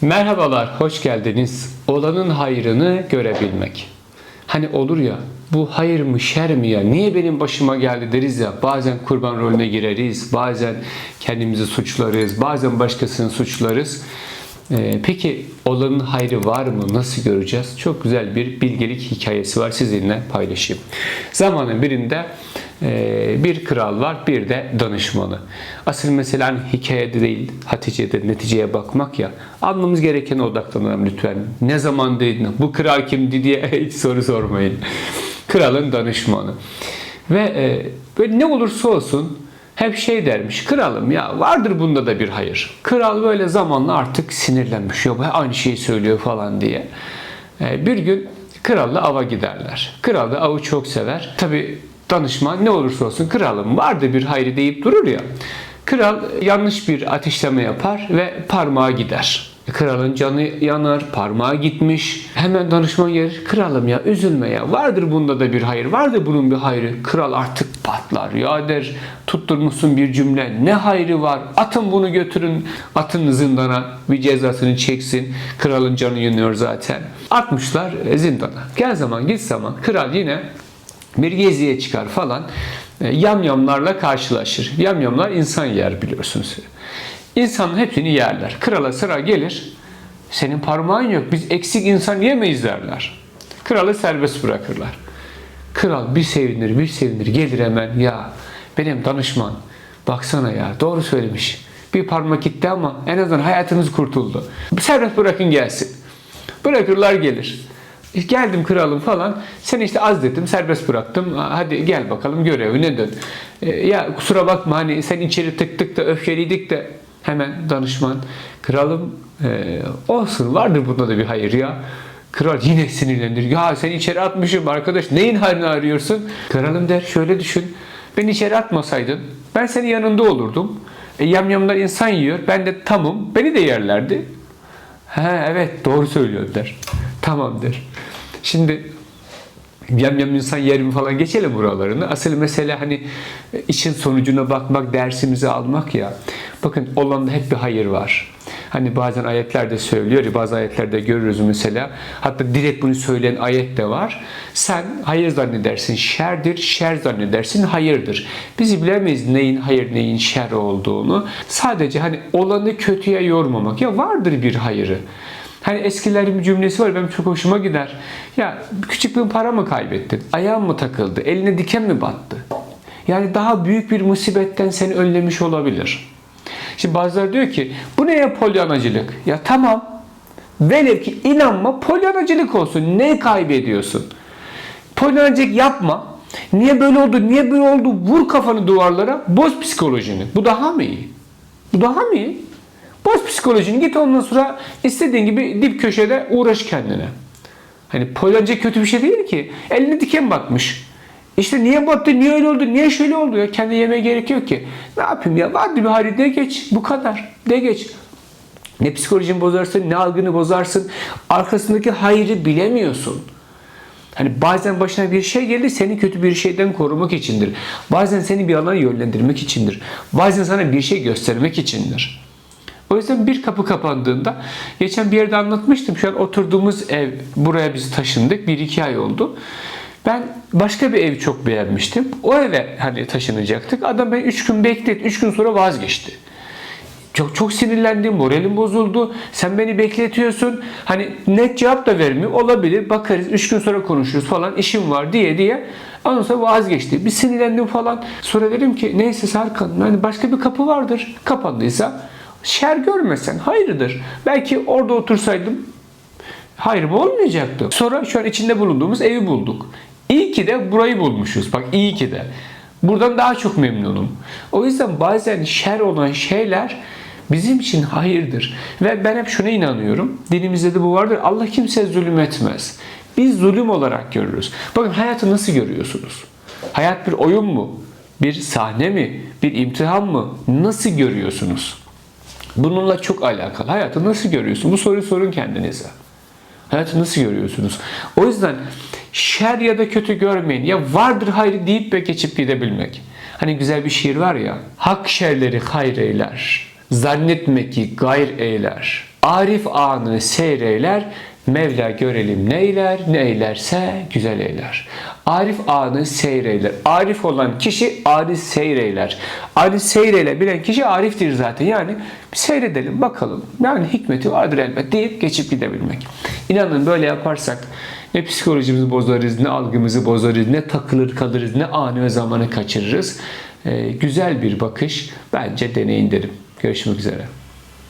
Merhabalar, hoş geldiniz. Olanın hayrını görebilmek. Hani olur ya, bu hayır mı şer mi ya, niye benim başıma geldi deriz ya, bazen kurban rolüne gireriz, bazen kendimizi suçlarız, bazen başkasını suçlarız. Ee, peki olanın hayrı var mı? Nasıl göreceğiz? Çok güzel bir bilgelik hikayesi var sizinle paylaşayım. Zamanın birinde bir kral var, bir de danışmanı. Asıl mesele hani hikayede değil, Hatice'de neticeye bakmak ya. Anlamamız gerekene odaklanalım lütfen. Ne zaman değil, bu kral kimdi diye hiç soru sormayın. Kralın danışmanı. Ve e, böyle ne olursa olsun hep şey dermiş. Kralım ya vardır bunda da bir hayır. Kral böyle zamanla artık sinirlenmiş. Ya aynı şeyi söylüyor falan diye. E, bir gün kralla ava giderler. Kral da avı çok sever. Tabi danışman ne olursa olsun kralım vardı bir hayrı deyip durur ya. Kral yanlış bir ateşleme yapar ve parmağı gider. Kralın canı yanar, parmağı gitmiş. Hemen danışman gelir. Kralım ya üzülme ya. Vardır bunda da bir hayır. Vardır bunun bir hayrı. Kral artık patlar. Ya der tutturmuşsun bir cümle. Ne hayrı var? Atın bunu götürün. Atın zindana. Bir cezasını çeksin. Kralın canı yanıyor zaten. Atmışlar zindana. Gel zaman git zaman. Kral yine bir geziye çıkar falan. E, Yamyamlarla karşılaşır. Yamyamlar insan yer biliyorsunuz. İnsanın hepsini yerler. Krala sıra gelir. Senin parmağın yok. Biz eksik insan yemeyiz derler. Kralı serbest bırakırlar. Kral bir sevinir, bir sevinir. Gelir hemen ya benim danışman. Baksana ya doğru söylemiş. Bir parmak gitti ama en azından hayatınız kurtuldu. Serbest bırakın gelsin. Bırakırlar gelir. Geldim kralım falan. Seni işte azlettim, serbest bıraktım. Hadi gel bakalım görevine dön. E, ya kusura bakma hani sen içeri tıktık da öfkeliydik de hemen danışman. Kralım e, olsun vardır bunda da bir hayır ya. Kral yine sinirlenir. Ya sen içeri atmışım arkadaş neyin hayrını arıyorsun? Kralım der şöyle düşün. Ben içeri atmasaydın ben senin yanında olurdum. E, yamyamlar insan yiyor. Ben de tamım. Beni de yerlerdi. He evet doğru söylüyor der. Tamam der. Şimdi yam yam insan yerim falan geçelim buralarını. Asıl mesele hani işin sonucuna bakmak, dersimizi almak ya. Bakın olanda hep bir hayır var. Hani bazen ayetlerde söylüyor ya bazı ayetlerde görürüz mesela. Hatta direkt bunu söyleyen ayet de var. Sen hayır zannedersin şerdir, şer zannedersin hayırdır. Bizi bilemeyiz neyin hayır neyin şer olduğunu. Sadece hani olanı kötüye yormamak. Ya vardır bir hayırı. Hani eskilerin bir cümlesi var benim çok hoşuma gider. Ya küçük bir para mı kaybettin? Ayağın mı takıldı? Eline diken mi battı? Yani daha büyük bir musibetten seni önlemiş olabilir. Şimdi bazıları diyor ki bu ne ya polyanacılık? Ya tamam. Velev ki inanma polyanacılık olsun. Ne kaybediyorsun? Polyanacılık yapma. Niye böyle oldu? Niye böyle oldu? Vur kafanı duvarlara. Boz psikolojini. Bu daha mı iyi? Bu daha mı iyi? Boz psikolojini git ondan sonra istediğin gibi dip köşede uğraş kendine. Hani polyanca kötü bir şey değil ki. Eline diken batmış. İşte niye battı, niye öyle oldu, niye şöyle oldu ya kendi yemeye gerek yok ki. Ne yapayım ya vardı bir hali de geç bu kadar de geç. Ne psikolojini bozarsın ne algını bozarsın. Arkasındaki hayrı bilemiyorsun. Hani bazen başına bir şey gelir seni kötü bir şeyden korumak içindir. Bazen seni bir alana yönlendirmek içindir. Bazen sana bir şey göstermek içindir. O yüzden bir kapı kapandığında geçen bir yerde anlatmıştım. Şu an oturduğumuz ev buraya biz taşındık. Bir iki ay oldu. Ben başka bir ev çok beğenmiştim. O eve hani taşınacaktık. Adam ben 3 gün bekletti. 3 gün sonra vazgeçti. Çok çok sinirlendim, moralim bozuldu. Sen beni bekletiyorsun. Hani net cevap da vermiyor. Olabilir. Bakarız. 3 gün sonra konuşuruz falan. işim var diye diye. Ondan sonra vazgeçti. Bir sinirlendim falan. Sonra dedim ki neyse Serkan yani başka bir kapı vardır. Kapandıysa şer görmesen hayırdır. Belki orada otursaydım hayrım olmayacaktı. Sonra şu an içinde bulunduğumuz evi bulduk. İyi ki de burayı bulmuşuz. Bak iyi ki de. Buradan daha çok memnunum. O yüzden bazen şer olan şeyler bizim için hayırdır. Ve ben hep şuna inanıyorum. Dinimizde de bu vardır. Allah kimseye zulüm etmez. Biz zulüm olarak görürüz. Bakın hayatı nasıl görüyorsunuz? Hayat bir oyun mu? Bir sahne mi? Bir imtihan mı? Nasıl görüyorsunuz? Bununla çok alakalı. Hayatı nasıl görüyorsun? Bu soruyu sorun kendinize. Hayatı nasıl görüyorsunuz? O yüzden şer ya da kötü görmeyin. Ya vardır hayrı deyip ve geçip gidebilmek. Hani güzel bir şiir var ya. Hak şerleri hayır eyler. Zannetme ki gayr eyler. Arif anı seyreyler, Mevla görelim neyler, neylerse güzel eyler. Arif anı seyreyler. Arif olan kişi arif seyreyler. Arif seyreyler bilen kişi ariftir zaten. Yani seyredelim bakalım. Yani hikmeti vardır elbet deyip geçip gidebilmek. İnanın böyle yaparsak ne psikolojimizi bozarız, ne algımızı bozarız, ne takılır kalırız, ne anı ve zamanı kaçırırız. Ee, güzel bir bakış. Bence deneyin derim. Görüşmek üzere.